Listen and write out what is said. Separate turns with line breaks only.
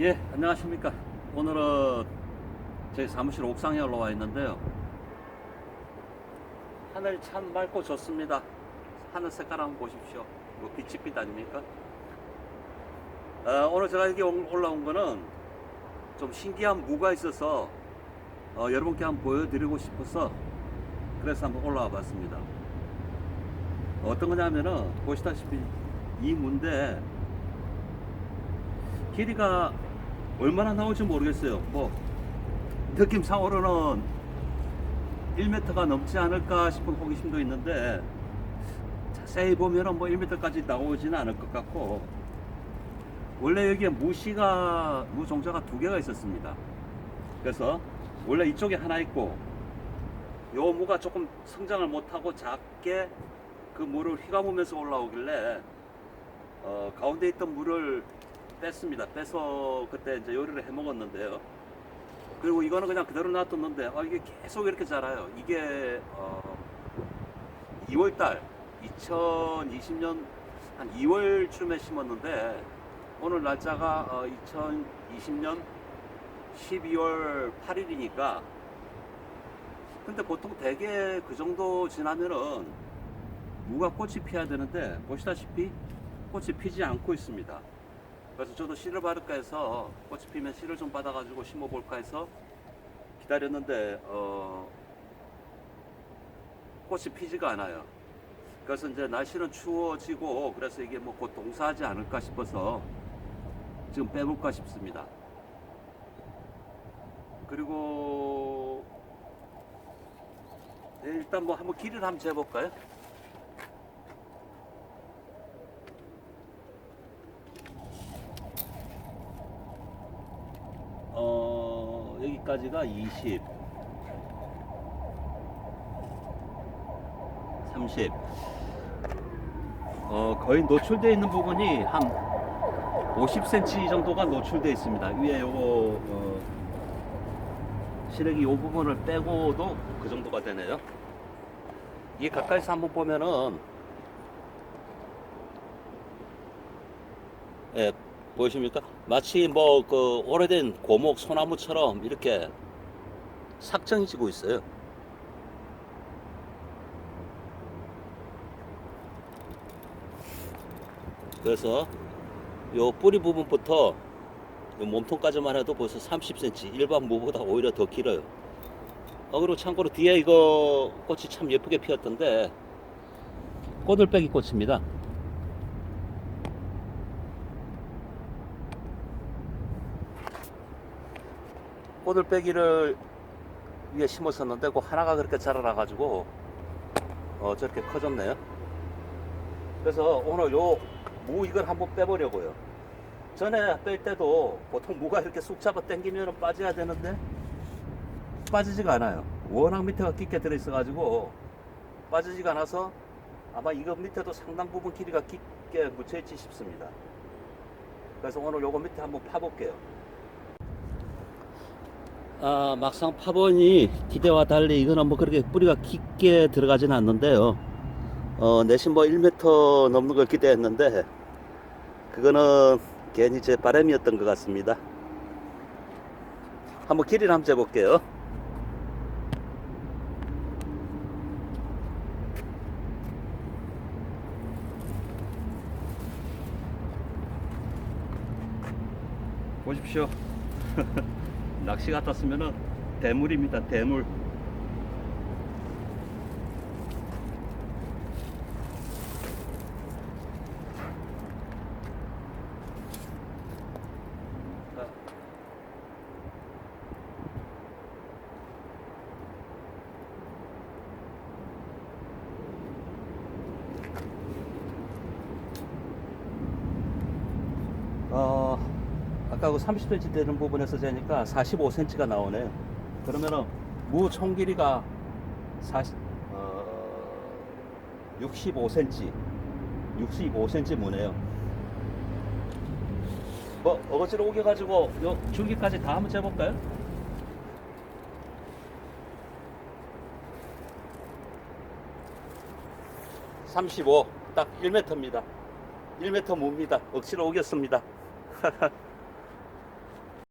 예, 안녕하십니까. 오늘은 저희 사무실 옥상에 올라와 있는데요. 하늘 참 맑고 좋습니다. 하늘 색깔 한번 보십시오. 뭐 빛이 빛 아닙니까? 어, 오늘 제가 여기 올- 올라온 거는 좀 신기한 무가 있어서 어, 여러분께 한번 보여드리고 싶어서 그래서 한번 올라와 봤습니다. 어떤 거냐면은 보시다시피 이 무인데 길이가 얼마나 나올지 모르겠어요. 뭐 느낌상으로는 1m가 넘지 않을까 싶은 호기심도 있는데 자세히 보면은 뭐 1m까지 나오지는 않을 것 같고 원래 여기에 무시가 무 종자가 두 개가 있었습니다. 그래서 원래 이쪽에 하나 있고 요 무가 조금 성장을 못하고 작게 그 물을 휘감으면서 올라오길래 어, 가운데 있던 물을 뺐습니다. 빼서 그때 이제 요리를 해 먹었는데요. 그리고 이거는 그냥 그대로 놔뒀는데 아, 이게 계속 이렇게 자라요. 이게 어, 2월달 2020년 한 2월쯤에 심었는데 오늘 날짜가 어, 2020년 12월 8일이니까 근데 보통 대개 그 정도 지나면은 무가 꽃이 피어야 되는데 보시다시피 꽃이 피지 않고 있습니다. 그래서 저도 씨를 바를까 해서 꽃이 피면 씨를 좀 받아가지고 심어볼까 해서 기다렸는데 어, 꽃이 피지가 않아요. 그래서 이제 날씨는 추워지고 그래서 이게 뭐 곧 동사하지 않을까 싶어서 지금 빼볼까 싶습니다. 그리고 네, 일단 뭐 한번 길이를 한번 재볼까요? 어, 여기까지가 20, 30. 어, 거의 노출되어 있는 부분이 한 50cm 정도가 노출되어 있습니다. 위에 요거, 어, 시래기 요 부분을 빼고도 그 정도가 되네요. 이게 가까이서 한번 보면은, 예, 보이십니까? 마치 뭐 그 오래된 고목 소나무처럼 이렇게 삭정이 지고 있어요. 그래서 요 뿌리 부분부터 요 몸통까지만 해도 벌써 30cm 일반 무보다 오히려 더 길어요. 어, 그리고 참고로 뒤에 이거 꽃이 참 예쁘게 피었던데 꼬들빼기 꽃입니다. 꼬들빼기를 위에 심었었는데 그 하나가 그렇게 자라나 가지고 어 저렇게 커졌네요. 그래서 오늘 요 무 이걸 한번 빼보려고요. 전에 뺄 때도 보통 무가 이렇게 쑥 잡아 당기면 빠져야 되는데 빠지지가 않아요. 워낙 밑에가 깊게 들어있어 가지고 빠지지가 않아서 아마 이거 밑에도 상당 부분 길이가 깊게 묻혀있지 싶습니다. 그래서 오늘 요거 밑에 한번 파볼게요. 아, 막상 파보니 기대와 달리 이거는 뭐 그렇게 뿌리가 깊게 들어가진 않는데요. 어, 내심 뭐 1m 넘는 걸 기대했는데 그거는 괜히 제 바람이었던 것 같습니다. 한번 길이를 한번 재볼게요. 보십시오. 낚시 같았으면은 대물입니다. 대물. 아까 그 30cm 되는 부분에서 재니까 45cm가 나오네요. 그러면은 무 총 길이가 40, 어, 65cm, 65cm 무네요. 뭐 어거지로 오겨가지고 요 줄기까지 다 한번 재볼까요? (35) 딱 1m입니다 1m 무입니다 억지로 오겼습니다